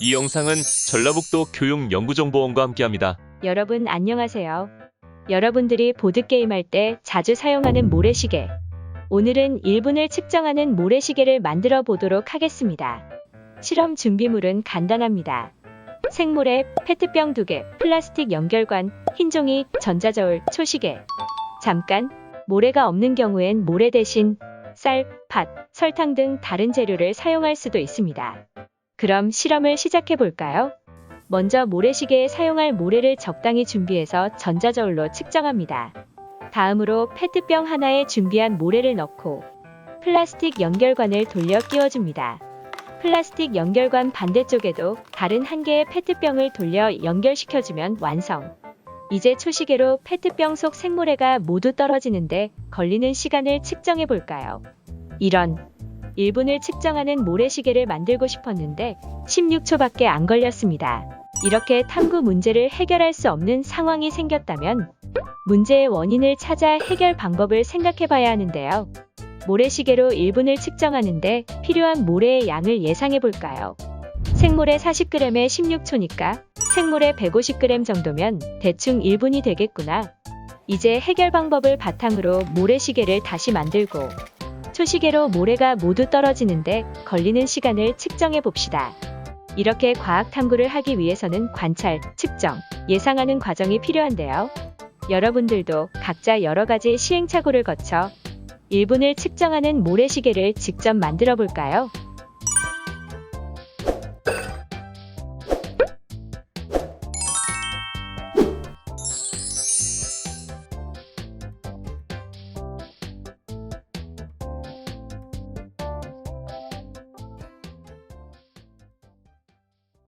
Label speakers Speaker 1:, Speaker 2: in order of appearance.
Speaker 1: 이 영상은 전라북도 교육연구정보원과 함께합니다.
Speaker 2: 여러분 안녕하세요. 여러분들이 보드게임 할 때 자주 사용하는 모래시계. 오늘은 1분을 측정하는 모래시계를 만들어 보도록 하겠습니다. 실험 준비물은 간단합니다. 생모래, 페트병 2개, 플라스틱 연결관, 흰 종이, 전자저울, 초시계. 잠깐, 모래가 없는 경우엔 모래 대신 쌀, 팥, 설탕 등 다른 재료를 사용할 수도 있습니다. 그럼 실험을 시작해 볼까요? 먼저 모래시계에 사용할 모래를 적당히 준비해서 전자저울로 측정합니다. 다음으로 페트병 하나에 준비한 모래를 넣고 플라스틱 연결관을 돌려 끼워줍니다. 플라스틱 연결관 반대쪽에도 다른 한 개의 페트병을 돌려 연결시켜주면 완성. 이제 초시계로 페트병 속 생모래가 모두 떨어지는데 걸리는 시간을 측정해 볼까요? 이런 1분을 측정하는 모래시계를 만들고 싶었는데 16초밖에 안 걸렸습니다. 이렇게 탐구 문제를 해결할 수 없는 상황이 생겼다면 문제의 원인을 찾아 해결 방법을 생각해 봐야 하는데요. 모래시계로 1분을 측정하는데 필요한 모래의 양을 예상해 볼까요? 생모래 40g에 16초니까 생모래 150g 정도면 대충 1분이 되겠구나. 이제 해결 방법을 바탕으로 모래시계를 다시 만들고 초시계로 모래가 모두 떨어지는데 걸리는 시간을 측정해 봅시다. 이렇게 과학 탐구를 하기 위해서는 관찰, 측정, 예상하는 과정이 필요한데요. 여러분들도 각자 여러 가지 시행착오를 거쳐 1분을 측정하는 모래시계를 직접 만들어 볼까요?